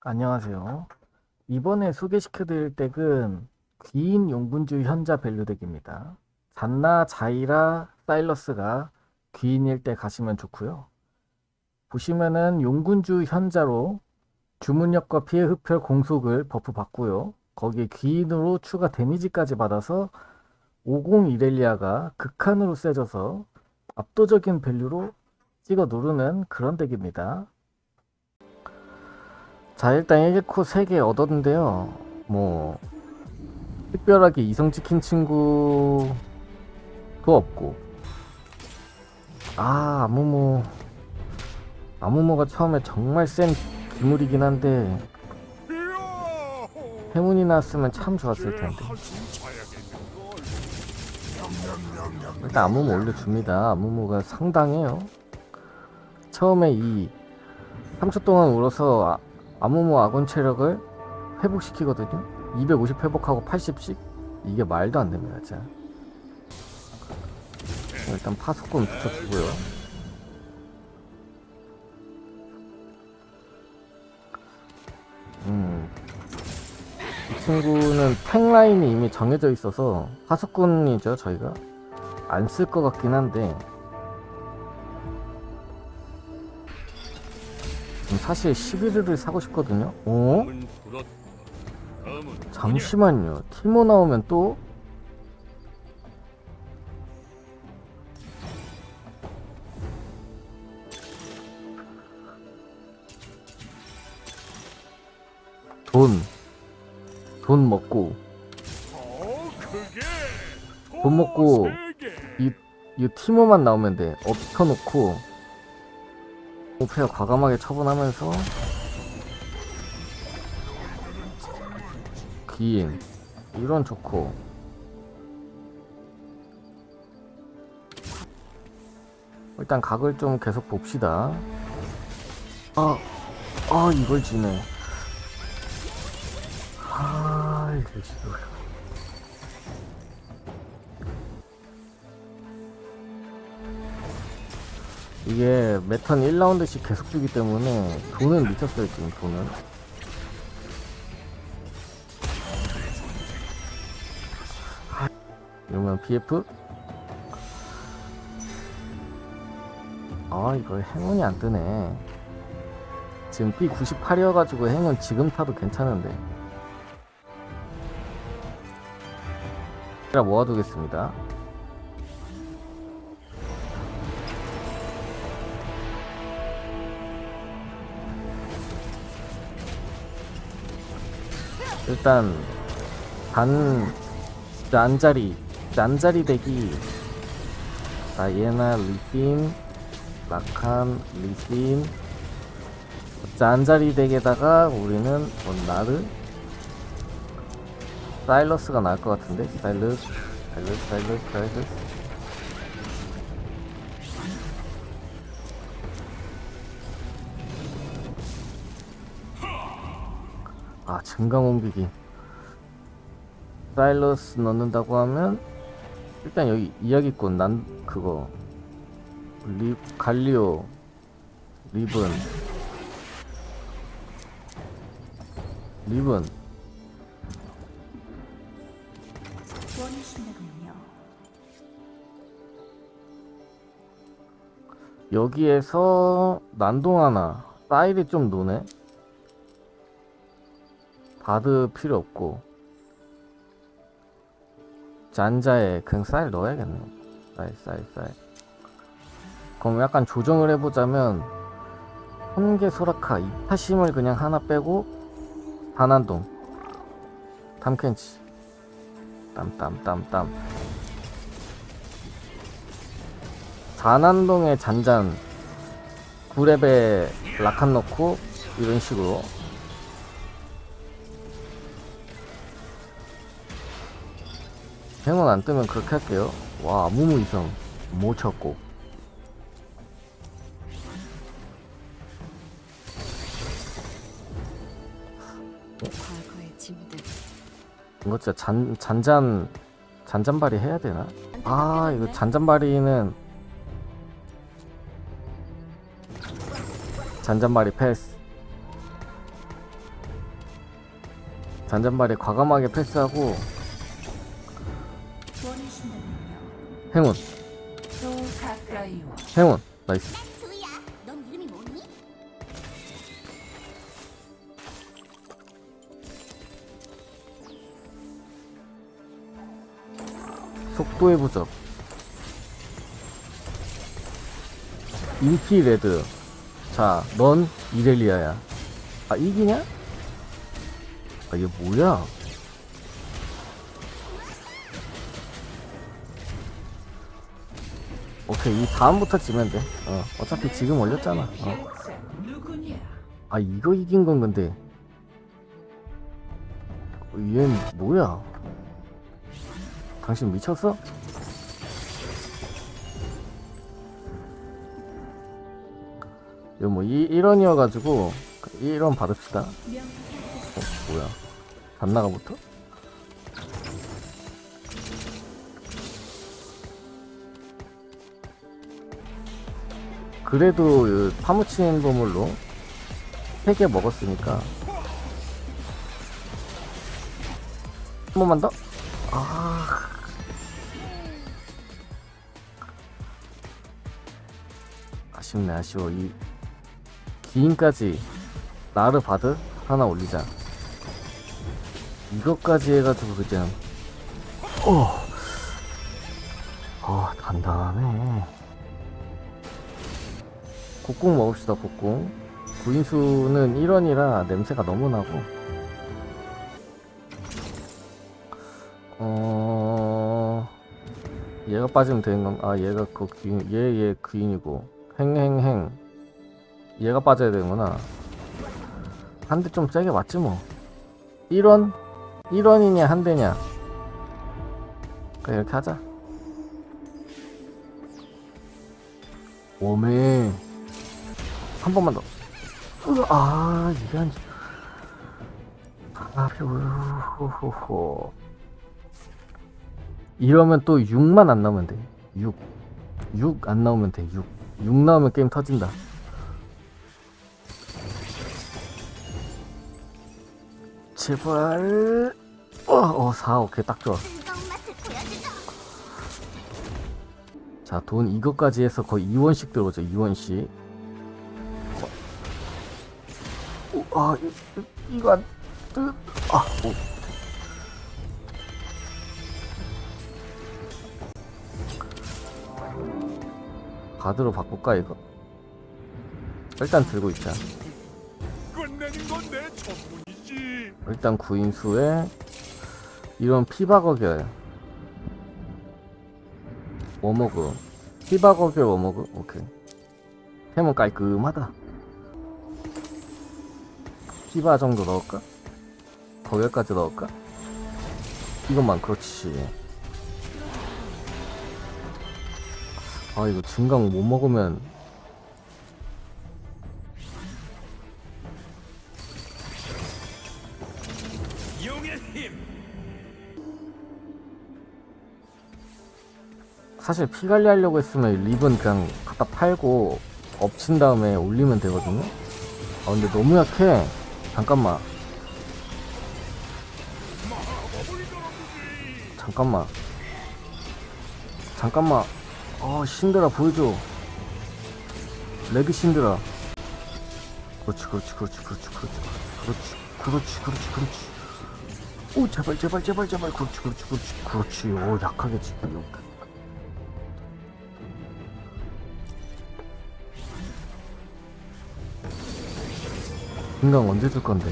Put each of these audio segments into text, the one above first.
안녕하세요. 이번에 소개시켜드릴 덱은 귀인 용군주 현자 밸류 덱입니다. 잔나, 자이라, 사일러스가 귀인일 때 가시면 좋고요. 보시면은 용군주 현자로 주문력과 피해 흡혈 공속을 버프 받고요. 거기에 귀인으로 추가 데미지까지 받아서 50 이렐리아가 극한으로 세져서 압도적인 밸류로 찍어 누르는 그런 덱입니다. 자, 일단 1코 3개 얻었는데요. 뭐, 특별하게 이성 찍힌 친구도 없고. 아, 아무모. 아무모가 처음에 정말 센 기물이긴 한데, 행운이 나왔으면 참 좋았을 텐데. 일단 아무모 올려줍니다. 아무모가 상당해요. 처음에 이 3초 동안 울어서 아, 아무모 아군 체력을 회복시키거든요. 250 회복하고 80씩 이게 말도 안 됩니다, 진짜. 일단 파수꾼 붙여주고요. 음, 이 친구는 탱 라인이 이미 정해져 있어서 파수꾼이죠, 저희가 안 쓸 것 같긴 한데 사실 11위를 사고 싶거든요. 어? 잠시만요. 티모 나오면 또 돈. 돈 먹고 돈 먹고 이, 이 티모만 나오면 돼. 엎혀놓고 오페어 과감하게 처분하면서 기인 이런 좋고. 일단 각을 좀 계속 봅시다. 아, 아 이걸 지네. 아 이걸 지네 이게 매턴 1라운드씩 계속 주기 때문에 돈은 미쳤어요 지금 돈은. 이러면 BF 아 이거 행운이 안 뜨네. 지금 B98이어가지고 행운 지금 타도 괜찮은데. 모아두겠습니다 일단 반 짠자리 짠자리 덱이 다이애나 리신 라칸 리신 짠자리 덱에다가 우리는 원나르 사일러스가 나을 것 같은데? 사일러스? 사일러스 사일러스 사일러스 증강 옮기기. 사일러스 넣는다고 하면 일단 여기 이야기꾼 난 그거. 리 갈리오 리븐. 리븐. 여기에서 난동 하나. 사일이 좀 노네 바드 필요 없고 잔자에 그냥 쌀 넣어야겠네 쌀 쌀 쌀 그럼 약간 조정을 해보자면 혼계 소라카 이타심을 그냥 하나 빼고 반환동 탐켄치. 땀땀땀땀. 반환동에 잔잔 9렙에 라칸 넣고 이런 식으로 행운 안 뜨면 그렇게 할게요. 와, 무무 이성 못 쳤고. 이거 진짜 잔, 잔잔, 잔잔바리 해야 되나? 아, 이거 잔잔바리는 잔잔바리 패스. 잔잔발에 과감하게 패스하고 행운. 행운 나이스 넌? 속도의 부적 인피 레드 자 넌 이렐리아야 아 이기냐? 아 이게 뭐야 오케이 이 다음부터 지면 돼 어, 어차피 지금 올렸잖아 어. 아 이거 이긴 건 근데 어, 얘는 뭐야 당신 미쳤어? 이거 뭐 이, 1원이어가지고 1원 받읍시다 어, 뭐야 단나가부터? 그래도 그 파묻힌 보물로 3개 먹었으니까. 한 번만 더? 아. 아쉽네 아쉬워. 이 기인까지 나르 바드 하나 올리자. 이것까지 해가지고 그냥. 어, 어 단단하네 곡궁 먹읍시다 곡궁 구인수는 1원이라 냄새가 너무 나고. 어 얘가 빠지면 되는 건아 얘가 그 귀인 얘얘 귀인이고. 행행행. 얘가 빠져야 되는구나. 한 대 좀 세게 맞지 뭐. 1원? 1원이냐 한 대냐? 그냥 이렇게 하자. 오메 한 번만 더 으, 아 이게 한 아, 호호호 이러면 또 6만 안 나오면 돼. 6. 6 안 나오면 돼. 6. 6 나오면 게임 터진다. 제발. 어, 어, 4. 오케이. 딱 좋아. 자, 돈 이것까지 해서 거의 2원씩 들어오죠. 2원씩. 아, 이, 이- 이거 안, 뜨, 아, 오. 가드로 바꿀까, 이거? 일단 들고 있자. 끝내는 건 내 전문이지. 일단 구인수에 이런 피박어결 워머그 피박어결 워머그 오케이 템은 깔끔하다 피바 정도 넣을까? 거결까지 넣을까? 이것만 그렇지 아 이거 증강 못 먹으면. 사실 피 관리하려고 했으면 립은 그냥 갖다 팔고 엎친 다음에 올리면 되거든요. 아 근데 너무 약해. 잠깐만. 잠깐만. 잠깐만. 어 신드라 보여줘. 레드 신드라. 그렇지 그렇지 그렇지 그렇지 그렇지 그렇지 그렇지 그렇지 그렇지. 오 제발 제발 제발 제발 그렇지 그렇지 그렇지 그렇지. 오 약하게 지금. 인강 언제 줄 건데?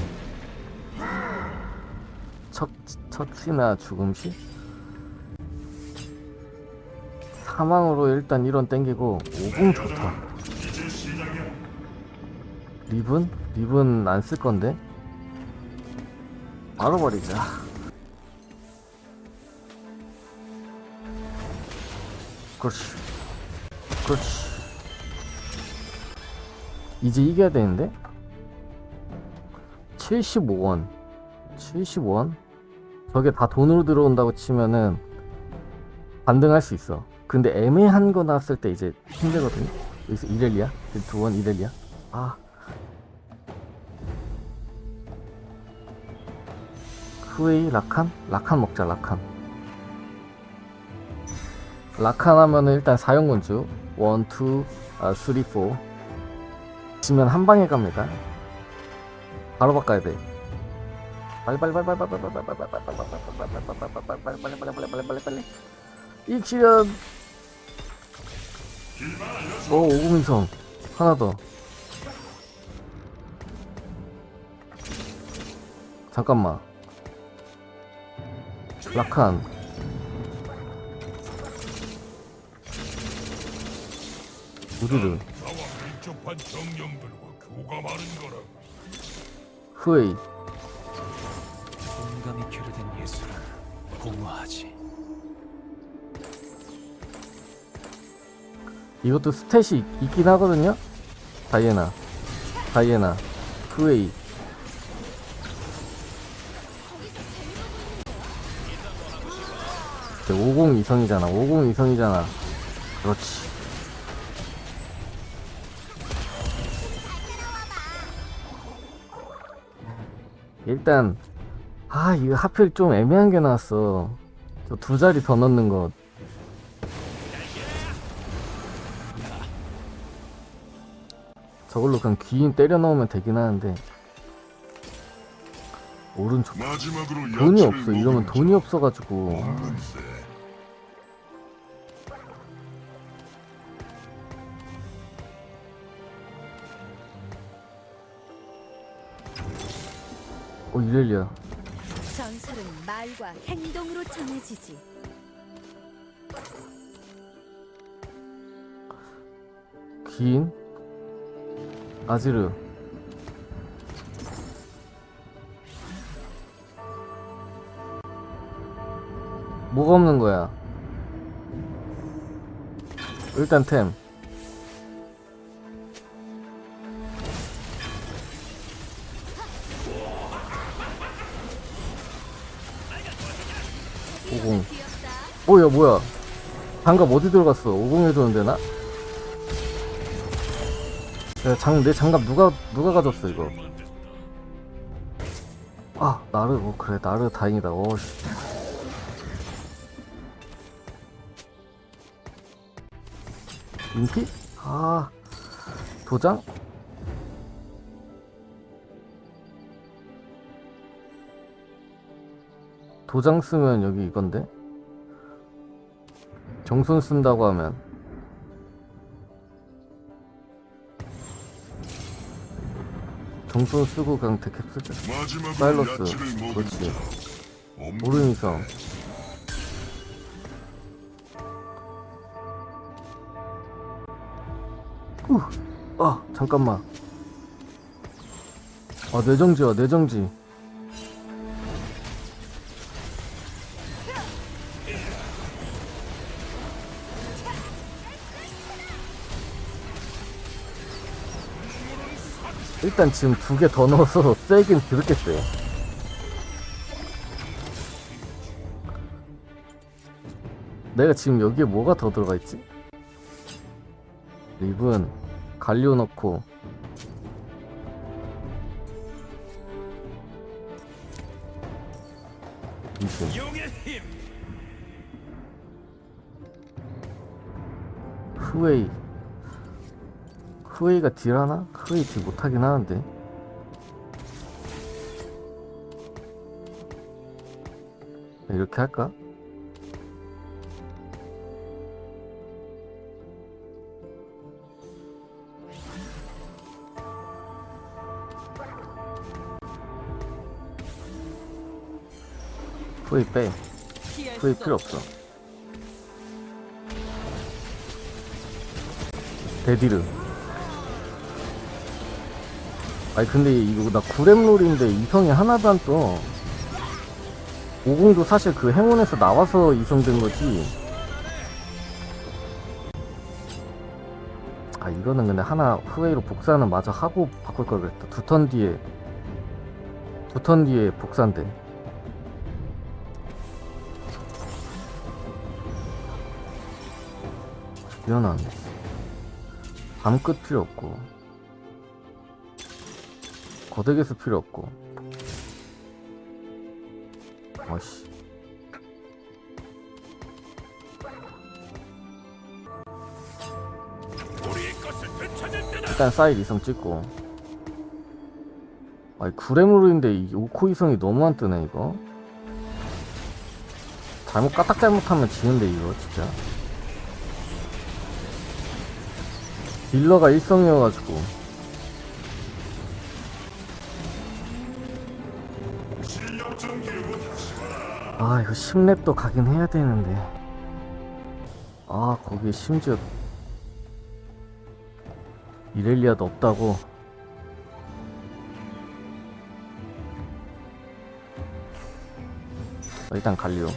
첫, 첫시나 죽음 시? 사망으로 일단 1원 땡기고 5분 좋다 립은? 립은 안 쓸 건데? 바로 버리자 그렇지 그렇지 이제 이겨야 되는데? 75원 75원? 저게 다 돈으로 들어온다고 치면은 반등할 수 있어 근데 애매한 거 나왔을 때 이제 힘들거든요 여기서 이렐리아? 두원 이렐리아? 아 후웨이 라칸? 라칸 먹자 라칸 라칸 하면은 일단 4연군주 1, 2, 아, 3, 4 지면 한 방에 갑니다 바로 바꿔야 돼 빨리 빨리 빨리 빨리 빨리 빨리 빨리 빨리 빨리 빨리 빨리 빨리 빨리 빨리 빨리 빨리 익시련 오 오구민성 하나 더 잠깐만 라칸 우드르 나와 밀접한 정령들과 교감하는 거라. 후웨이. 공감이 교류된 예술은 공허하지. 이것도 스탯이 있- 있긴 하거든요? 다이애나. 다이애나. 후웨이. 이제 50 이성이잖아. 50 이성이잖아. 그렇지 일단 아 이거 하필 좀 애매한 게 나왔어. 저 두 자리 더 넣는 거 저걸로 그냥 귀인 때려 넣으면 되긴 하는데. 오른쪽. 돈이 없어. 이러면 돈이 없어가지고 어 이렐리아. 전설은 말과 행동으로 전해지지. 귀인 아지르. 뭐가 없는 거야? 일단 템 뭐야 뭐야 장갑 어디 들어갔어 오공에 두는 데나? 야, 장, 내 장갑 누가, 누가 가졌어, 이거? 아, 나르, 어, 그래, 나르 다행이다. 어, 씨. 인피? 아, 도장? 도장 쓰면 여기 이건데? 정순 쓴다고 하면. 정순 쓰고 그냥 덱핵 쓰자 마일러스 그렇지. 오른 이상. 후. 아 잠깐만. 아 내정지야 내정지. 일단 지금 두 개 더 넣어서 세긴 그렇게 세 내가 지금 여기에 뭐가 더 들어가 있지? 립은 갈리오 넣고 힘. 후웨이 후웨이가 딜하나? 후웨이 딜 못하긴 하는데 이렇게 할까? 후웨이 빼 후웨이 필요 없어 데디르 아니 근데 이거 나 구렘롤인데 이성이 하나도 안 떠. 50도 사실 그 행운에서 나와서 이성된 거지. 아 이거는 근데 하나 후웨이로 복사는 마저 하고 바꿀 걸 그랬다. 두 턴 뒤에 두 턴 뒤에 복사인데. 미안하네. 밤 끝 필요 없고 거대개수 필요 없고. 때다. 일단 사일 이성 찍고. 아니 구레물인데 이 5코 이성이 너무 안 뜨네 이거. 잘못 까딱 잘못하면 지는데 이거 진짜. 딜러가 일성이어가지고 아 이거 10렙도 가긴 해야 되는데. 아 거기 심지어 이렐리아도 없다고? 어, 일단 갈리오.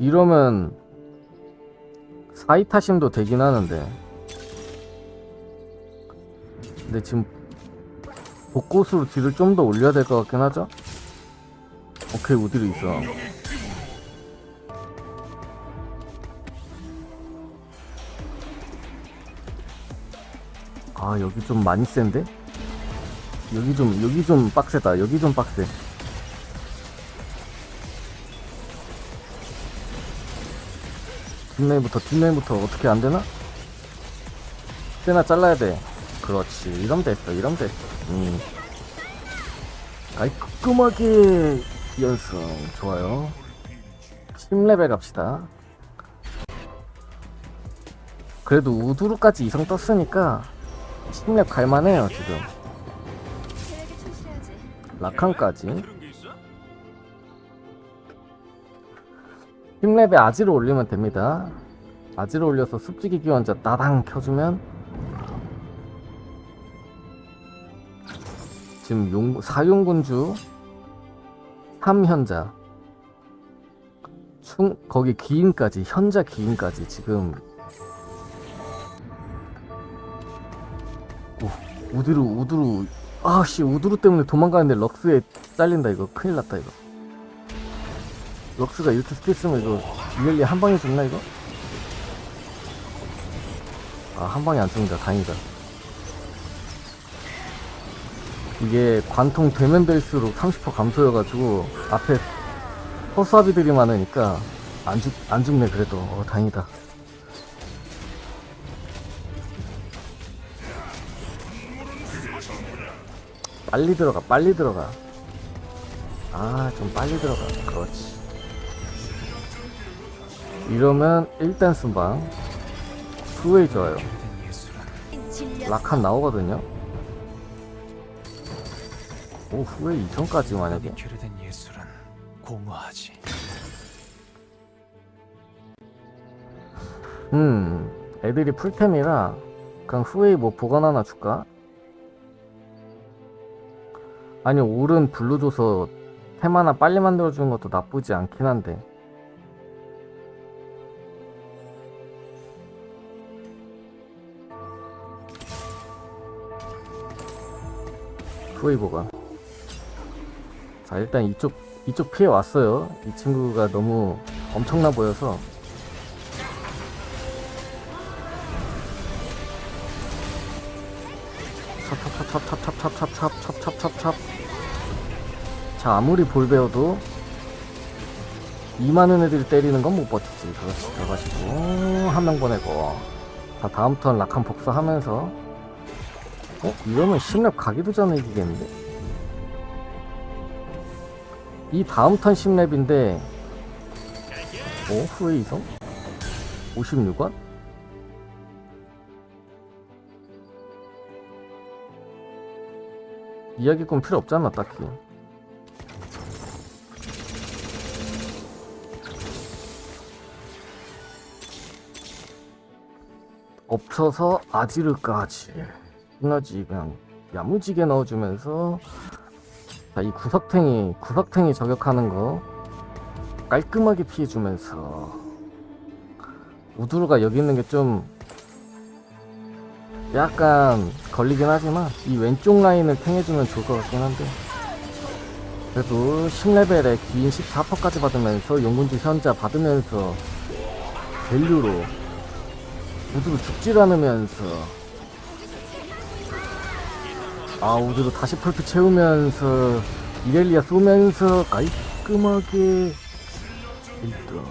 이러면 사이타심도 되긴 하는데. 근데 지금 복고수로 딜을 좀 더 올려야 될 것 같긴 하죠? 오케이 우디로 있어 아 여기 좀 많이 센데? 여기 좀 여기 좀 빡세다 여기 좀 빡세 뒷라인부터 뒷라인부터 어떻게 안되나? 때나 잘라야 돼 그렇지. 이러면 됐어 이러면 됐어. 음. 깔끔하게 연승 좋아요. 10레벨 갑시다. 그래도 우두루까지 이성 떴으니까 10렙 갈만해요 지금. 라칸까지. 10렙에 아지를 올리면 됩니다. 아지를 올려서 습지기 기원자 따당 켜주면 지금 용, 사용군주 3현자. 충 거기 기인까지 현자 기인까지 지금. 오, 우드루 우드루. 아씨 우드루 때문에 도망가는데 럭스에 잘린다 이거. 큰일 났다 이거. 럭스가 이렇게 스킬 쓰면 이거 리얼리 한 방에 죽나 이거? 아 한 방에 안 죽는다 다행이다 이게 관통 되면 될수록 30% 감소여가지고 앞에 허수아비들이 많으니까 안, 죽, 안 죽네 그래도. 어 다행이다. 빨리 들어가 빨리 들어가. 아 좀 빨리 들어가. 그렇지. 이러면 일단 순방. 후웨이 좋아요. 라칸 나오거든요 오 후웨이 2천까지 만약에 결여된 예술은 공허하지. 음 애들이 풀템이라 그냥 후웨이 뭐 보관 하나 줄까? 아니 올은 블루 줘서 템 하나 빨리 만들어주는 것도 나쁘지 않긴 한데 후웨이 보관 자 일단 이쪽 이쪽 피해 왔어요. 이 친구가 너무 엄청나 보여서. 찹찹찹찹찹찹찹찹찹찹찹찹. 자 아무리 볼 배워도 이 많은 애들이 때리는 건 못 버티지. 그렇지 들어가시고. 한 명 보내고. 자 다음 턴 락한 복사하면서. 어? 이러면 10렙 가기도 전에 이기겠는데? 이 다음 턴 10렙인데 어? 후에 이성? 56원? 이야기꾼 필요 없잖아 딱히 엎쳐서 아지르까지 에너지 그냥 야무지게 넣어주면서 자, 이 구석탱이 구석탱이 저격하는 거 깔끔하게 피해주면서 우두루가 여기 있는 게 좀 약간 걸리긴 하지만 이 왼쪽 라인을 탱해주면 좋을 것 같긴 한데. 그래도 10레벨에 기인 14%까지 받으면서 용군주 현자 받으면서 밸류로 우두루 죽질 않으면서 아 우드로 다시 폴트 채우면서 이렐리아 쏘면서 깔끔하게 1등